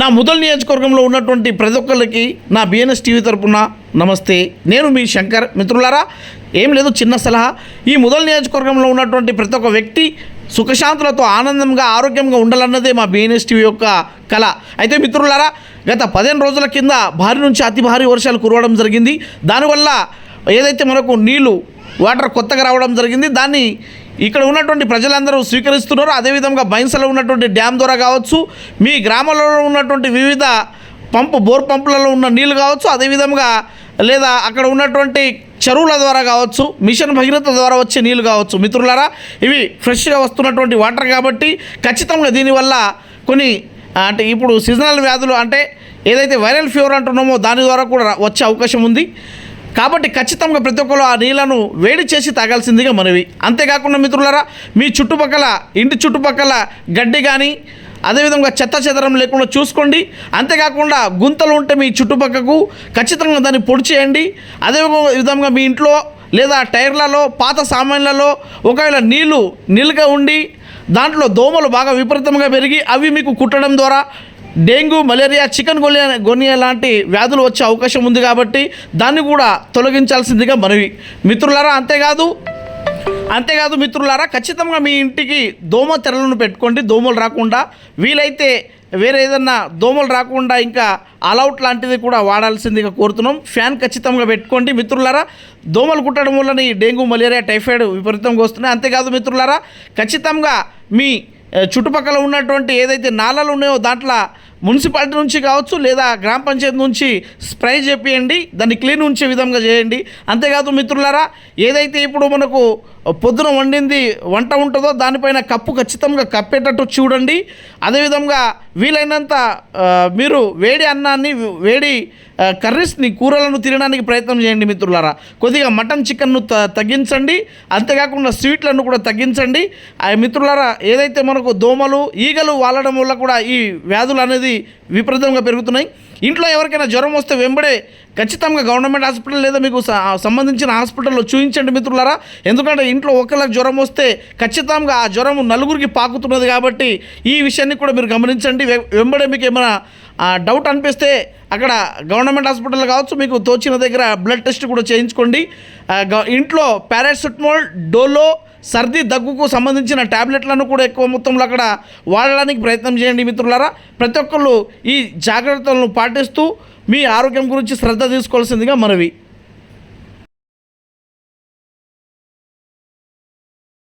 నా ముదల్ నియోజకవర్గంలో ఉన్నటువంటి ప్రతి ఒక్కరికి నా బిఎన్ఎస్ టీవీ తరపున నమస్తే. నేను మీ శంకర్. మిత్రులారా ఏం లేదు చిన్న సలహా. ఈ ముదల్ నియోజకవర్గంలో ఉన్నటువంటి ప్రతి ఒక్క వ్యక్తి సుఖశాంతులతో ఆనందంగా ఆరోగ్యంగా ఉండాలన్నదే మా బిఎన్ఎస్ టీవీ యొక్క కళ. అయితే మిత్రులారా గత పదిహేను రోజుల కింద భారీ నుంచి అతి భారీ వర్షాలు కురవడం జరిగింది. దానివల్ల ఏదైతే మనకు నీళ్ళు వాటర్ కొత్తగా రావడం జరిగింది దాన్ని ఇక్కడ ఉన్నటువంటి ప్రజలందరూ స్వీకరిస్తున్నారు. అదేవిధంగా బైన్సలో ఉన్నటువంటి డ్యామ్ ద్వారా కావచ్చు మీ గ్రామంలో ఉన్నటువంటి వివిధ పంపు బోర్ పంపులలో ఉన్న నీళ్ళు కావచ్చు అదేవిధంగా లేదా అక్కడ ఉన్నటువంటి చెరువుల ద్వారా కావచ్చు మిషన్ భగీరథ ద్వారా వచ్చే నీళ్ళు కావచ్చు. మిత్రులారా ఇవి ఫ్రెష్గా వస్తున్నటువంటి వాటర్ కాబట్టి ఖచ్చితంగా దీనివల్ల కొన్ని అంటే ఇప్పుడు సీజనల్ వ్యాధులు అంటే ఏదైతే వైరల్ ఫీవర్ అంటున్నామో దాని ద్వారా కూడా వచ్చే అవకాశం ఉంది. కాబట్టి ఖచ్చితంగా ప్రతి ఒక్కరు ఆ నీళ్ళను వేడి చేసి తాగాల్సిందిగా మనవి. అంతేకాకుండా మిత్రులారా మీ చుట్టుపక్కల ఇంటి చుట్టుపక్కల గడ్డి కానీ అదేవిధంగా చెత్త చెదరం లేకుండా చూసుకోండి. అంతేకాకుండా గుంతలు ఉంటే మీ చుట్టుపక్కకు ఖచ్చితంగా దాన్ని పొడి చేయండి. అదే విధంగా మీ ఇంట్లో లేదా టైర్లలో పాత సామాన్లలో ఒకవేళ నీళ్ళు నిల్గా ఉండి దాంట్లో దోమలు బాగా విపరీతంగా పెరిగి అవి మీకు కుట్టడం ద్వారా డెంగ్యూ మలేరియా చికెన్ గొలియా గొనియా లాంటి వ్యాధులు వచ్చే అవకాశం ఉంది కాబట్టి దాన్ని కూడా తొలగించాల్సిందిగా మనవి. మిత్రులారా అంతేకాదు అంతేకాదు మిత్రులారా ఖచ్చితంగా మీ ఇంటికి దోమ తెరలను పెట్టుకోండి దోమలు రాకుండా. వీలైతే వేరే ఏదన్నా దోమలు రాకుండా ఇంకా అలౌట్ లాంటిది కూడా వాడాల్సిందిగా కోరుతున్నాం. ఫ్యాన్ ఖచ్చితంగా పెట్టుకోండి. మిత్రులారా దోమలు కుట్టడం వల్ల ఈ డెంగ్యూ మలేరియా టైఫాయిడ్ విపరీతంగా వస్తున్నాయి. అంతేకాదు మిత్రులారా ఖచ్చితంగా మీ చుట్టుపక్కల ఉన్నటువంటి ఏదైతే నాళాలు ఉన్నాయో దాంట్లో మున్సిపాలిటీ నుంచి కావచ్చు లేదా గ్రామ పంచాయతీ నుంచి స్ప్రే చేపియండి దాన్ని క్లీన్ ఉంచే విధంగా చేయండి. అంతేకాదు మిత్రులారా ఏదైతే ఇప్పుడు మనకు పొద్దున వండింది వంట ఉంటుందో దానిపైన కప్పు ఖచ్చితంగా కప్పేటట్టు చూడండి. అదేవిధంగా వీలైనంత మీరు వేడి అన్నాన్ని వేడి కర్రీస్ని కూరలను తినడానికి ప్రయత్నం చేయండి మిత్రులారా. కొద్దిగా మటన్ చికెన్ను త తగ్గించండి. అంతేకాకుండా స్వీట్లను కూడా తగ్గించండి. ఆ మిత్రులారా ఏదైతే మనకు దోమలు ఈగలు వాలడం వల్ల కూడా ఈ వ్యాధులు అనేది విపరీతంగా పెరుగుతున్నాయి. ఇంట్లో ఎవరికైనా జ్వరం వస్తే వెంబడే ఖచ్చితంగా గవర్నమెంట్ హాస్పిటల్ లేదా మీకు సంబంధించిన హాస్పిటల్లో చూపించండి మిత్రులారా. ఎందుకంటే ఇంట్లో ఒకళ్ళకి జ్వరం వస్తే ఖచ్చితంగా ఆ జ్వరం నలుగురికి పాకుతున్నది కాబట్టి ఈ విషయాన్ని కూడా మీరు గమనించండి. వెంబడే మీకు ఏమైనా డౌట్ అనిపిస్తే అక్కడ గవర్నమెంట్ హాస్పిటల్ కావచ్చు మీకు తోచిన దగ్గర బ్లడ్ టెస్ట్ కూడా చేయించుకోండి. ఇంట్లో పారాసిటమాల్ డోలో సర్ది దగ్గుకు సంబంధించిన ట్యాబ్లెట్లను కూడా ఎక్కువ మొత్తంలో అక్కడ వాడడానికి ప్రయత్నం చేయండి మిత్రులారా. ప్రతి ఒక్కళ్ళు ఈ జాగ్రత్తలను పాటిస్తూ మీ ఆరోగ్యం గురించి శ్రద్ధ తీసుకోవాల్సిందిగా మనవి.